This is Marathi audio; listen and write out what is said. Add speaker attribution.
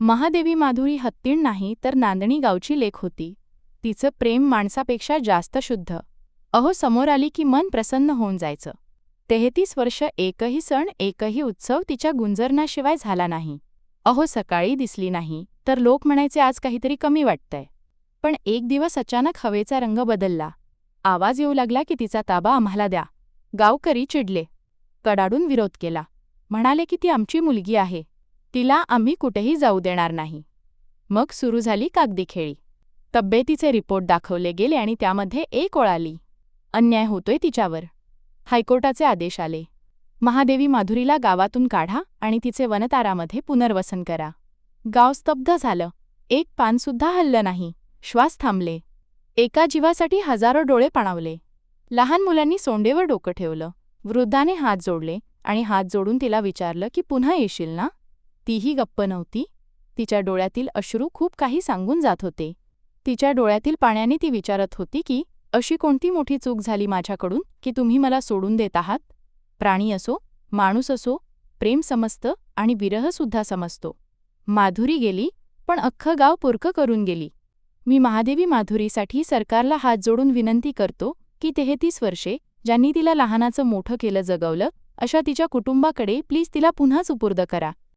Speaker 1: महादेवी माधुरी हत्तीण नाही तर नांदणी गावची लेख होती. तिचं प्रेम माणसापेक्षा जास्त शुद्ध. अहो समोर आली की मन प्रसन्न होऊन जायचं. तेहतीस वर्ष एकही सण एकही उत्सव तिच्या गुंजरणाशिवाय झाला नाही. अहो सकाळी दिसली नाही तर लोक म्हणायचे आज काहीतरी कमी वाटतंय. पण एक दिवस अचानक हवेचा रंग बदलला. आवाज येऊ लागला की तिचा ताबा आम्हाला द्या. गावकरी चिडले. कडाडून विरोध केला. म्हणाले की ती आमची मुलगी आहे. तिला आम्ही कुठेही जाऊ देणार नाही. मग सुरू झाली कागदी खेळी. तब्येतीचे रिपोर्ट दाखवले गेले आणि त्यामध्ये एक ओळ आली. अन्याय होतोय तिच्यावर. हायकोर्टाचे आदेश आले. महादेवी माधुरीला गावातून काढा आणि तिचे वनतारामध्ये पुनर्वसन करा. गाव स्तब्ध झालं. एक पानसुद्धा हल्लं नाही. श्वास थांबले. एका जीवासाठी हजारो डोळे पणावले. लहान मुलांनी सोंडेवर डोकं ठेवलं. वृद्धाने हात जोडले आणि हात जोडून तिला विचारलं की पुन्हा येशील ना? तीही गप्प नव्हती. तिच्या डोळ्यातील अश्रू खूप काही सांगून जात होते. तिच्या डोळ्यातील पाण्याने ती विचारत होती की अशी कोणती मोठी चूक झाली माझ्याकडून की तुम्ही मला सोडून देत आहात? प्राणी असो माणूस असो प्रेम समजतं आणि विरहसुद्धा समजतो माधुरी गेली पण अख्खं गाव पुरकं करून गेली. मी महादेवी माधुरीसाठी सरकारला हात जोडून विनंती करतो की तेहतीस वर्षे ज्यांनी तिला लहानाचं मोठं केलं जगवलं अशा तिच्या कुटुंबाकडे प्लीज तिला पुन्हा सुपूर्द करा.